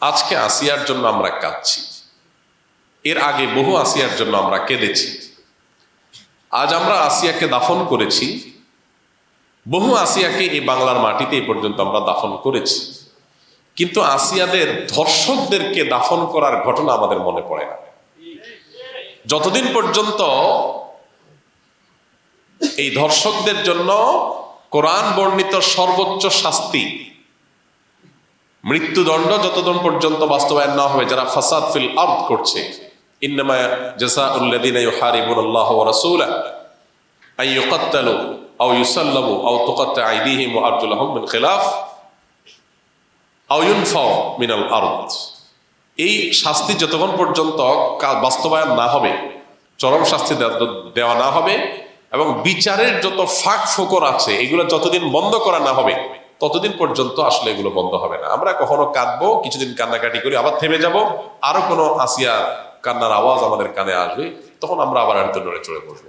আজকে আসিয়ার জন্য আমরা কাঁদছি। এর আগে বহু আসিয়ার জন্য আমরা কেঁদেছি। আজ আমরা আসিয়াকে দাফন করেছি। বহু আসিয়াকে এই বাংলার মাটিতে এই পর্যন্ত আমরা দাফন করেছি। কিন্তু আসিয়াদের ধর্ষকদেরকে দাফন করার ঘটনা আমাদের মনে পড়ে না। যতদিন পর্যন্ত এই ধর্ষকদের জন্য কোরআন বর্ণিত সর্বোচ্চ শাস্তি মৃত্যুদণ্ড যতদিন পর্যন্ত বাস্তবায়ন না হবে, যারা ফাসাদ ফিল আর্দ করছে, ইন্নামা জাযাউল্লাযীনা ইউহারিবুনাল্লাহ ওয়া রাসূলাহু, আন ইউকাত্তালু আও ইউসাল্লামু আও তুকাত্তা আইদিহিম ওয়া আরজুলাহুম মিন খিলাফ, আও ইউনফাউ মিনাল আরদ। এই শাস্তি যতক্ষণ পর্যন্ত বাস্তবায়ন না হবে, চরম শাস্তি দেওয়া না হবে এবং বিচারের যত ফাঁক ফোকর আছে, এগুলো যতদিন বন্ধ করা না হবে ততদিন পর্যন্ত আসলে এগুলো বন্ধ হবে না। আমরা কখনো কাঁদবো, কিছুদিন কান্নাকাটি করি, আবার থেমে যাব, আরও কোনো আসিয়া কান্নার আওয়াজ আমাদের কানে আসবে, তখন আমরা আবার আর নড়ে চড়ে বসবো।